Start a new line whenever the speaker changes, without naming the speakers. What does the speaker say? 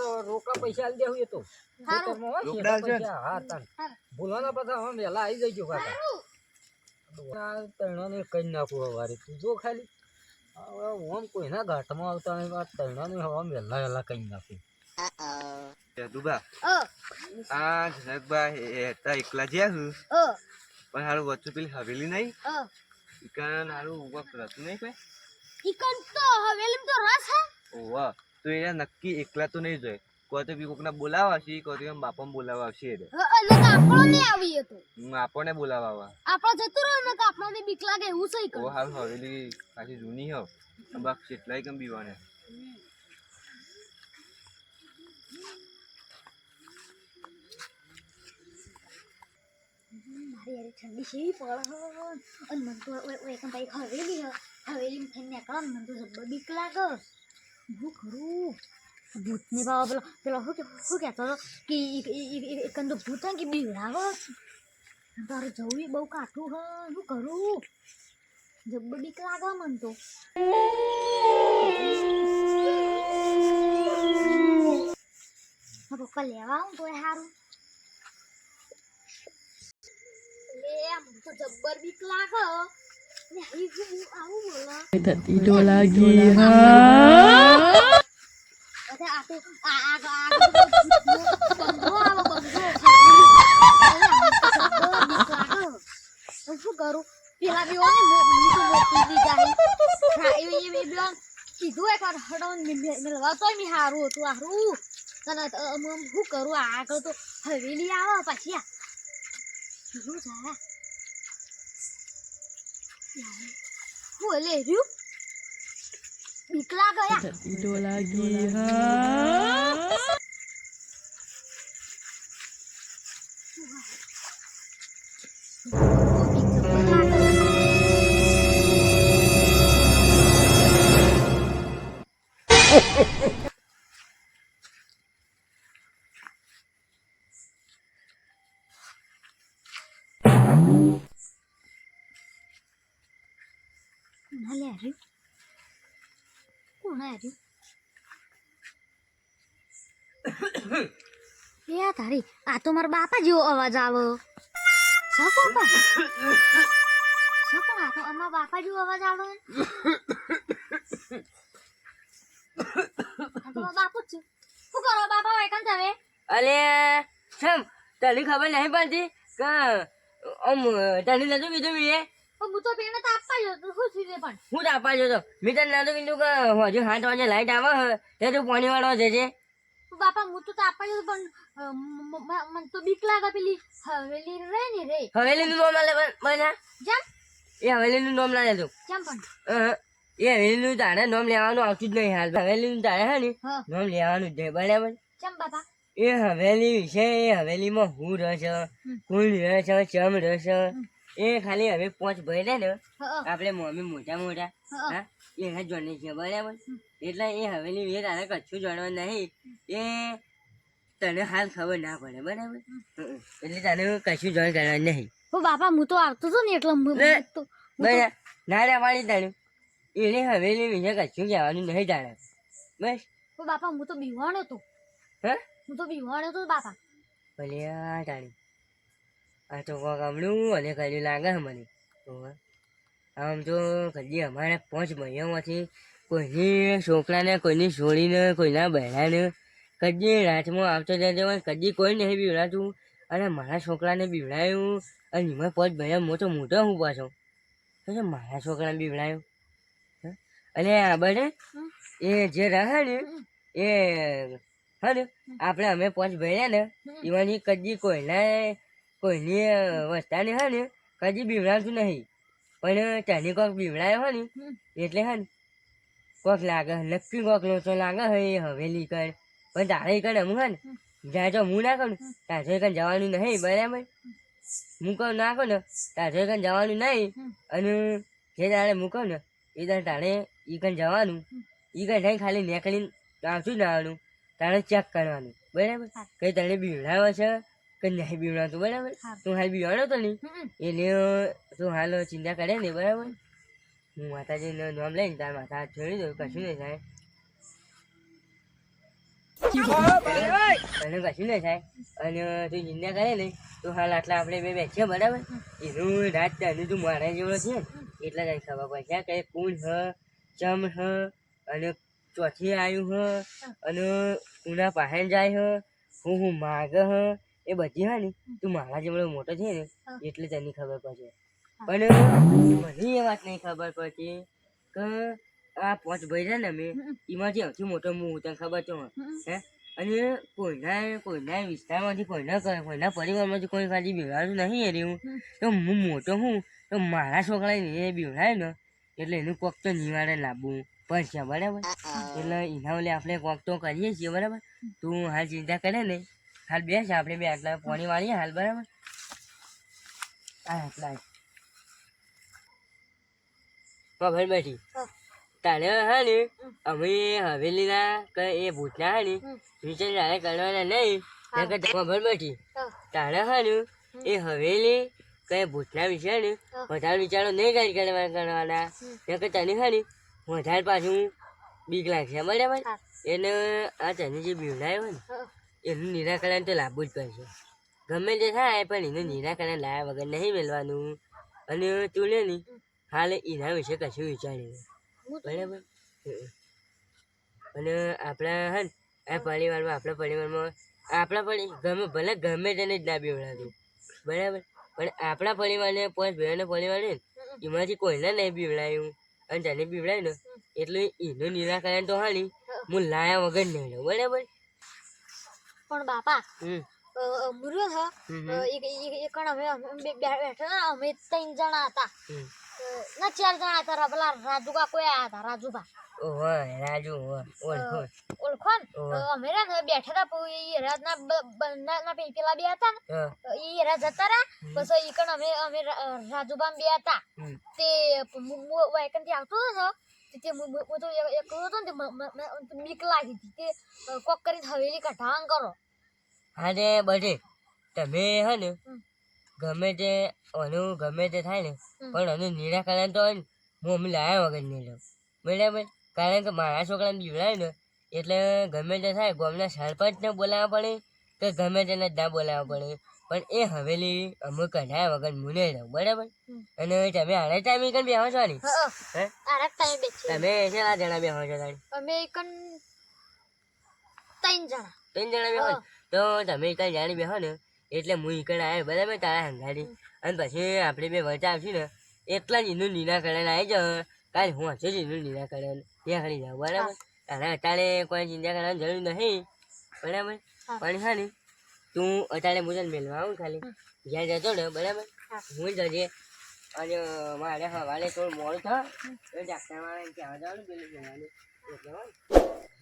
Row- રોકડા પૈસા આલી દેવું એ તો.
રોકડા
પૈસા, હા તાન. ભૂલવાના પાછા હવે વહેલા આવી જજો કાકા. આ તૈણાને કઈ નાખું હવારે તું જો ખાલી. હવે ઓમ કોઈના ઘાટમાં આવતા નહીં આ તૈણાને હવે વહેલા વહેલા કઈ નાખું.
યદુબા આ જનકબા એ એકલા જ્યાં
છું.
પણ હારું વચ્ચે પેલી હવેલી નહીં ઈકન હારું ઊભા કરતું નહીં કોઈ?
ઈકન તો હવેલી તો રસ હે.
ઓવા. તો એને નક્કી એકલા તો નહીં જાય. કોઈ તો બી કોકના બોલાવા આવશે કોઈ તો એમ બાપાને બોલાવા આવશે એટલે
આપણો ને આવીએ તો.
હું આપણને બોલાવા આવા.
આપણો જતું રહ્યો ને આપણને બીક લાગે એવું સહી
ઓ હાલ હવેલી પાછી જૂની હો. બાપ કેટલાય કેમ બીવાને.
મારી ઠંડી શેવી પડે અને મને તો ઓય ઓય એકમ ભાઈ હવેલી હે હવેલીમાં થઈને નીકળો મને તો જબ્બર બીક લાગે. હું ખરું ભૂતની બાબા પેલો પેલો શું કે શું કહેતો હતો કે ઈ- ઈ- ઈ- ઈ- એકંદો ભૂત હે કે બીવડાવે તારે જવું ય બહુ કાઠું હે શું કરું જબ્બર બીક લાગે મને તો મારા પપ્પા લેવા આવું તોય સારું લે મને તો જબ્બર બીક લાગે બી કીધું એક વાર મિલવા તો હારું હતું હારું તને શું કરું આગળ તો હવેલી આવે પાછી શું હું લે રહ્યું બીકલા ગયા
તો લાગી હા
એ આ તારી, આ તો મારા બાપા જેવો અવાજ આવે. બાપા શું કોણ આ તો અમારા બાપા જેવો અવાજ આવે બાપુ છે. શું કરો બાપા હોય કાં તમે
અલે સમ તને ખબર નહીં પડતી કે આમ તને નતું બીજું
પણ હું તો પેને તો આપવા જ હતો શું થયું પણ?
હું જ આપવા જતો મિત્ર નતું કીધું કે હજુ સાત વાગે લાઈટ આવે તે તું પાણી વાળો જજે
બાપા હું તો આપવા જ પણ મને તો બીક લાગે પેલી હવેલી રે ને રે.
હવેલીનું નામ લે બના
જેમ?
એ હવેલીનું નામ ના લેતું
જેમ પણ.
એ એ હવેલીનું તારે નામ લેવાનું આવતું જ નહીં હાલ. હવેલીનું તારે હે ને નામ લેવાનું જ નહીં બરાબર?
જેમ બાપા.
એ હવેલી વિશે એ હવેલીમાં હું રસ કોણ રસ ચમ રસ એ ખાલી હવે પાંચ ભાઈ રે ને. આપણે મમ્મી મોટા મોટા
હા.
એના જોડે છે બરાબર? એટલે એ હવેલી વેર તારે કશું જાણવા નહીં. એ તને હાલ ખબર ના પડે બરાબર? એટલે તને કશું જાણ કરવા નહીં.
હું બાપા હું તો આવતો હતો ને એટલે
ના રે વાળી તારું એને હવેલી વિશે કશું કહેવાનું નહીં જાણે. બસ.
બાપા હું તો બીવાણો હતો.
હે?
હું તો બીવાણો હતો બાપા.
ભલે તારી આ તો કોક અને કર્યું લાગે છે મને. આમ તો કદી અમારે પાંચ ભાઈઓમાંથી કોઈની છોકરાને કોઈની છોડીને કોઈના બહેરાને કદી રાતમાં આવતો જતો હોય કદી કોઈ નહીં બીવડાતું. અને મારા છોકરાને બીવડાયું અને એમાં પાંચ ભાઈઓ મોટો મોટો હું પાછો. તો છે મારા છોકરાને બીવડાયું? હે? અને આ બને એ જે રહે ને એ હા ને આપણે અમે પાંચ ભાઈ ને એવાની કદી કોઈના કોઈની વસ્તાની હે ને કદી બીવડાવતું નહીં. પણ ત્યાંની કોક બીવડાયો હોય ને એટલે હે ને કોક લાગે નક્કી કોક લોચો લાગે હે હવેલી કર. પણ તારે કર હું હે ને જ્યાં જો હું ના કરું ત્યાં જો કઈ જવાનું નહીં બરાબર? હું કહું ના કહું ને ત્યાં જો કઈ જવાનું નહીં. અને જે તારે હું કહું ને એ તારે તારે એ કઈ જવાનું. એ કઈ નહીં ખાલી નીકળીને આવશું જ આવવાનું. તારે ચેક કરવાનું બરાબર? કઈ તને બીવડાવે છે? કે નહીં બીવડાવતું બરાબર? તું હાલ હળો તો નહીં. એટલે તું હાલ ચિંતા કરે ને બરાબર? હું માતાજીનું નામ લઈને તાર માથા હાથ છોડી દઉં કશું નહીં થાય. તને કશું નહીં થાય. અને તું ચિંતા કરે ને તો હાલ આટલા આપણે બે બેસીએ બરાબર? એનું રાત તને તું મારા જેવડો છે. ને એટલે તને ખબર પડશે કે કોણ હ ચમ હ અને ચોથી આવ્યું હ અને કુના પાસે જાય હ હું હું માગ હ એ બધી હા ને તું મારા જેવડો મોટો છે ને એટલે તને ખબર પડશે પણ મને એ વાત નહીં ખબર પડતી કે આ પાંચ ભાઈ છે ને અમે એમાંથી સૌથી મોટો હું તને ખબર તો હે? અને કોઈના કોઈના વિસ્તારમાંથી કોઈના કોઈના પરિવારમાંથી કોઈ ખાલી બિવડાવું નહીં એ રહ્યું. તો હું મોટો હું તો મારા છોકરાને એ બીવડાય ને એટલે એનું કોક તો નિવારે લાવવું પડશે બરાબર? એટલે એના ઓલે આપણે કોક તો કરીએ છીએ બરાબર? તું હાલ ચિંતા કરે ને હાલ બેસ આપણે બે આટલા પાણી વાળીએ હાલ બરાબર? આ આટલા ખબર બેઠી. તારે હા ને અમે હવેલીના કે એ ભૂતના હા ને વિચાર તારે કરવાના નહીં. ખબર બેઠી. તારે હા ને એ હવેલી કઈ ભૂતના વિશે ને વધારે વિચારો નહીં કરી કરવા કરવાના. નકર તને હા ને વધારે પાછું બીક લાગશે બરાબર? એને આ તને જે બીવડાયો ને. એનું નિરાકરણ તો લાવવું જ પડશે ગમે તે થાય પણ એનું નિરાકરણ લાવ્યા વગર નહીં મેળવાનું. અને તું લે ને હાલ એના વિશે કશું વિચાર્યું બરાબર? અને આપણા હા ને આ પરિવારમાં આપણા પરિવારમાં આપણા પરિ ગમે ભલે ગમે તેને જ ના બીવડાતું. બરાબર? પણ આપણા પરિવારને પાંચ ભાઈઓના છે ને એમાંથી કોઈને નહીં બીવડાયું. અને તને બીવડાયું ને એટલે એનું નિરાકરણ તો હા. નહીં હું લાયા વગર નહીં લઉં બરાબર?
પણ બાપા મુર્યો છે એક કણ અમે બેઠા અમે ત્રણ જણા હતા. ના ચાર જણા હતા રા- પેલા રાજુબા કોઈ આયા હતા રાજુભા.
ઓહો રાજુ ઓહો ઓળખો
ઓળખો ને?
ઓવે.
અ, અમે રા બેઠા હતા પછી એ ના ના પેલા બે હતા ને? એ રા જતા રહ્યા પછી ઈ કણ અમે અમે રા- અ, બે હતા. તે વાયકનથી આવતો હતો તે હું તો એકલો હતો ને તે બીક લાગી હતી તે કોક કરી હવેલી કઢાણ કરો.
તે બધે તમે હે ને ગમે તે અનુ ગમે તે થાય ને. પણ આનું નિરાકરણ તો હે અમે લાયા વગર નહીં લઉં. બરાબર? કારણ કે મારા છોકરાને બીવડાય ને એટલે ગમે તે થાય ગામના સરપંચને બોલાવવા પડે કે ગમે તેને ના બોલાવવા પડે. પણ એ હવેલી અમે કઢાયા વગર મુને નહીં બરાબર? અને તમે આને ટાઈમે કઈ બેહો છો ને? તમે કેટલા જણા બેહો છો તાણી?
અમે કન ત્રણ જણા.
ત્રણ જણા બેહો? તો તમે કઈ જાણી બેહો ને એટલે હું ઈકણ આવ્યો બરાબર તારા હંગાડી અને પછી આપણે બે વચ્ચે આવશું ને એટલા જ એનું નિરાકરણ આવી જાવ કાલે હું હશે જ એનું નિરાકરણ ત્યાં ખરી જાઉં બરાબર? અને અત્યારે કોઈ ચિંતા કરવાની જરૂર નહીં. બરાબર? પણ હા ને તું અત્યારે મુજબ મેલવા મેળવા આવું ખાલી. જ્યાં જતો ને બરાબર?
હા.
જજે. અને મારે સવારે થોડું મોડું થાય ડાક્ટર મારે ત્યાં જવાનું પેલું જવાનું. એટલે.